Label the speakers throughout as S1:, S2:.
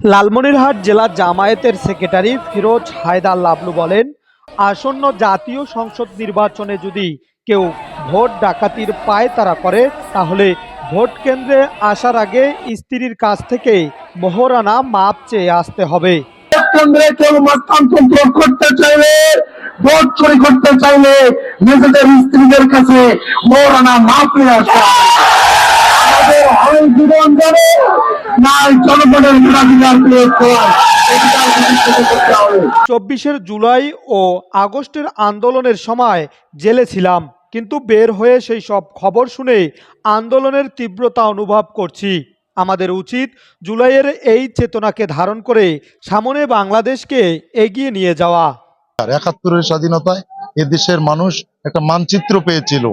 S1: লালমনিরহাট জেলা জামায়াতের সেক্রেটারি ফিরোজ হায়দার লাবলু বলেন, আসন্ন জাতীয় সংসদ নির্বাচনে যদি কেউ ভোট ডাকাতির পায়তারা করে, তাহলে ভোট কেন্দ্রে আসার আগে স্ত্রীর কাছ থেকে মোহরানা মাপ চেয়ে আসতে হবে
S2: কেন্দ্রে কেউ করতে চাইলে, ভোট চুরি করতে চাইলে নিজেদের স্ত্রীদের কাছে মৌলানা মাফ নিয়ে আসতে হবে। আমাদের হয় জীবন যাবে নাই জনগণের প্রয়োগ করা
S1: চব্বিশের জুলাই ও আগস্টের আন্দোলনের সময় জেলে ছিলাম কিন্তু বের হয়ে সেই সব খবর শুনে আন্দোলনের তীব্রতা অনুভব করছি। আমাদের উচিত জুলাইয়ের এই চেতনাকে ধারণ করে সামনে বাংলাদেশকে এগিয়ে নিয়ে যাওয়া।
S3: একাত্তরের স্বাধীনতায় এদেশের মানুষ একটা মানচিত্র পেয়েছিল।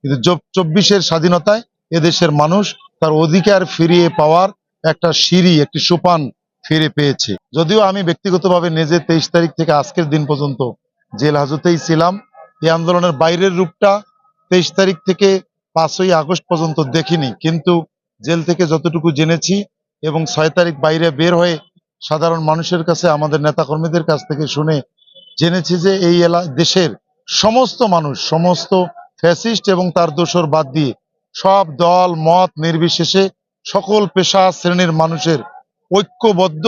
S3: কিন্তু চব্বিশের স্বাধীনতায় এদেশের মানুষ তার অধিকার ফিরিয়ে পাওয়ার একটা সিঁড়ি, একটি সোপান ফিরে পেয়েছে। যদিও আমি ব্যক্তিগতভাবে নিজে তেইশ তারিখ থেকে আজকের দিন পর্যন্ত জেল হাজতেই ছিলাম, এই আন্দোলনের বাইরের রূপটা তেইশ তারিখ থেকে পাঁচই আগস্ট পর্যন্ত দেখিনি। কিন্তু জেল থেকে যতটুকু জেনেছি এবং ছয় তারিখ বাইরে বের হয়ে সাধারণ মানুষের কাছে, আমাদের নেতাকর্মীদের কাছ থেকে শুনে জেনেছি যে এই এলা, দেশের সমস্ত মানুষ, সমস্ত ফ্যাসিস্ট এবং তার দোষর বাদ দিয়ে সব দল, মত নির্বিশেষে সকল পেশা শ্রেণির মানুষের ঐক্যবদ্ধ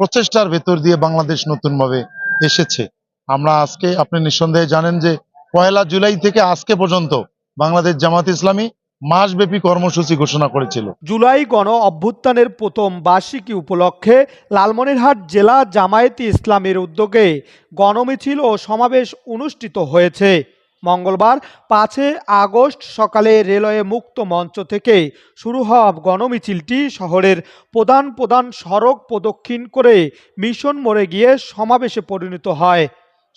S3: প্রচেষ্টার ভেতর দিয়ে বাংলাদেশ নতুনভাবে এসেছে। আমরা আজকে, আপনি নিঃসন্দেহে জানেন যে পয়লা জুলাই থেকে আজকে পর্যন্ত বাংলাদেশ জামাত ইসলামী মাসব্যাপী কর্মসূচি ঘোষণা করেছিল।
S1: জুলাই গণ অভ্যুত্থানের প্রথম বার্ষিকী উপলক্ষে লালমনিরহাট জেলা জামায়াতি ইসলামের উদ্যোগে গণমিছিল ও সমাবেশ অনুষ্ঠিত হয়েছে। মঙ্গলবার পাঁচে আগস্ট সকালে রেলওয়ে মুক্ত মঞ্চ থেকে শুরু হওয়া গণমিছিলটি শহরের প্রধান প্রধান সড়ক প্রদক্ষিণ করে মিশন মোড়ে গিয়ে সমাবেশে পরিণত হয়।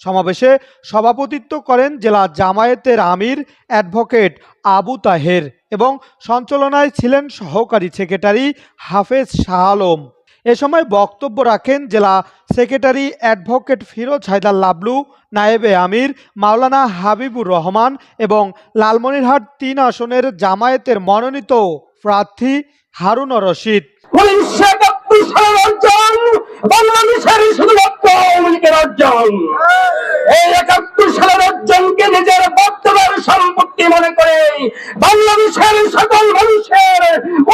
S1: সমাবেশে সভাপতিত্ব করেন জেলা জামায়াতের আমির, অ্যাডভোকেট আবু তাহের এবং সঞ্চালনায় ছিলেন সহকারী সেক্রেটারি হাফেজ শাহ আলম। এ সময় বক্তব্য রাখেন জেলা সেক্রেটারি অ্যাডভোকেট ফিরোজ হায়দার লাবলু, নায়েবে আমির, মাওলানা হাবিবুর রহমান এবং লালমনিরহাট তিন আসনের জামায়াতের মনোনীত প্রার্থী হারুন রশিদ।
S2: এই নিজের সম্পত্তি মনে করে বাংলাদেশের সকল মানুষের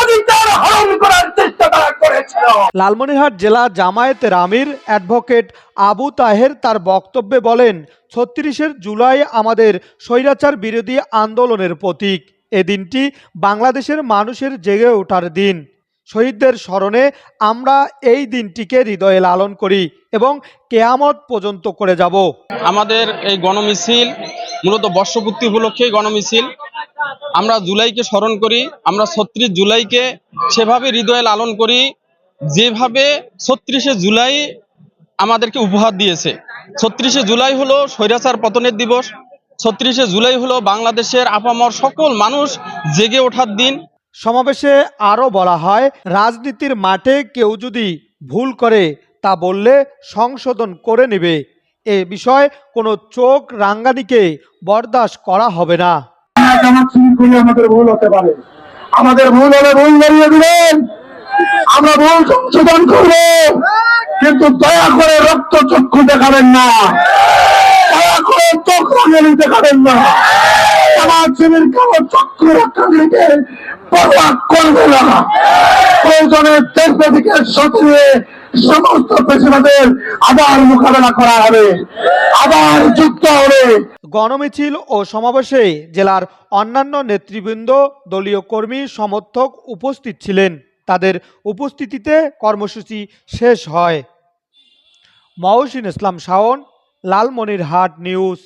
S2: অধিকার হরণ করার চেষ্টা তারা করেছিল
S1: লালমনিরহাট জেলা জামায়াতের আমির অ্যাডভোকেট আবু তাহের তার বক্তব্যে বলেন ছত্রিশের জুলাই আমাদের স্বৈরাচার বিরোধী আন্দোলনের প্রতীক। এ দিনটি বাংলাদেশের মানুষের জেগে ওঠার দিন। শহীদদের স্মরণে আমরা এই দিনটিকে হৃদয়ে লালন করি এবং কেয়ামত পর্যন্ত করে যাব।
S4: আমাদের এই গণমিছিল মূলত বর্ষপূর্তি উপলক্ষে গণমিছিল। আমরা জুলাইকে স্মরণ করি, আমরা ছত্রিশ জুলাইকে সেভাবে হৃদয়ে লালন করি। যেভাবে ছত্রিশে জুলাই আমাদেরকে উপহার দিয়েছে। ছত্রিশে জুলাই হলো স্বৈরাচার পতনের দিবস। ছত্রিশে জুলাই হলো বাংলাদেশের আপামর সকল মানুষ জেগে ওঠার দিন।
S1: সমাবেশে আরও বলা হয় রাজনীতির মাঠে কেউ যদি ভুল করে তা বললে সংশোধন করে নেবে। এ বিষয়ে কোনো চোখ রাঙ্গানিকে বরদাস্ত করা হবে না।
S2: আমাদের ভুল হতে পারে। আমাদের ভুল হলে ভুল ধরিয়ে দিবেন। আমরা ভুল সংশোধন করব। কিন্তু দয়া করে রক্ত চক্ষু দেখাবেন না। দয়া করে চোখ রাঙানি দেখাবেন না। পরোয়া করবে না। প্রয়োজনে সমস্ত পেশাদের আবার মোকাবেলা করা হবে। আবার যুদ্ধ হবে।
S1: গণমিছিল ও সমাবেশে জেলার অন্যান্য নেতৃবৃন্দ, দলীয় কর্মী, সমর্থক উপস্থিত ছিলেন। তাদের উপস্থিতিতে কর্মসূচি শেষ হয়। মহসিন ইসলাম শাওন লালমনিরহাট নিউজ।